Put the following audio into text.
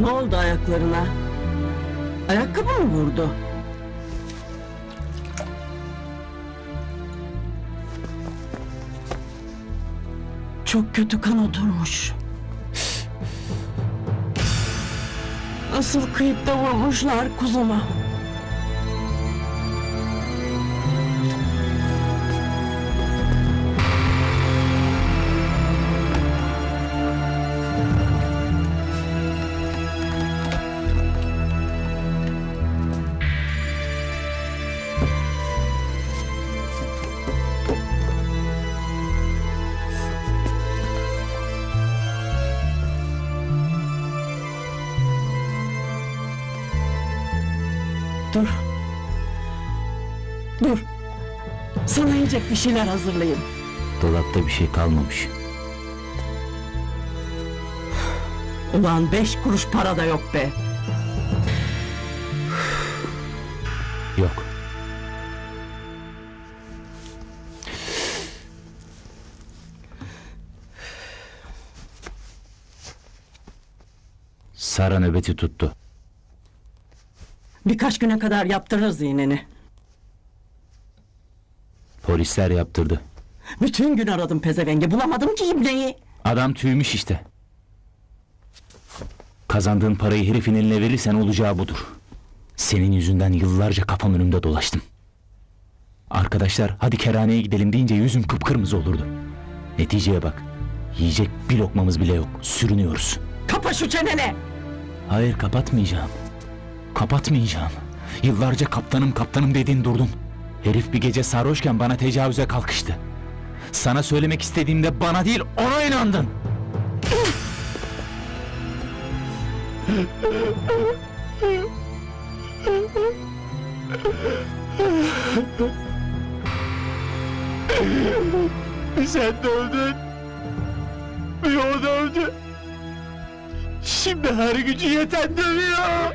Ne oldu ayaklarına? Ayakkabı mı vurdu? Çok kötü kan oturmuş. Nasıl kıyıp da vurmuşlar kuzuma. Dur. Dur. Sana yiyecek bir şeyler hazırlayayım. Dolapta bir şey kalmamış. Ulan beş kuruş para da yok be. Yok. Sara nöbeti tuttu. Birkaç güne kadar yaptırırız iğneni. Polisler yaptırdı. Bütün gün aradım pezevengi. Bulamadım ki ibneyi. Adam tüymüş işte. Kazandığın parayı herifin eline verirsen olacağı budur. Senin yüzünden yıllarca kafam önümde dolaştım. Arkadaşlar hadi kerhaneye gidelim deyince yüzüm kıpkırmızı olurdu. Neticeye bak. Yiyecek bir lokmamız bile yok. Sürünüyoruz. Kapa şu çeneni. Hayır kapatmayacağım. Kapatmayacağım. Yıllarca kaptanım kaptanım dedin durdun. Herif bir gece sarhoşken bana tecavüze kalkıştı. Sana söylemek istediğimde bana değil ona inandın. Sen de öldün. Bir o da öldü. Şimdi her gücü yeten dövüyor.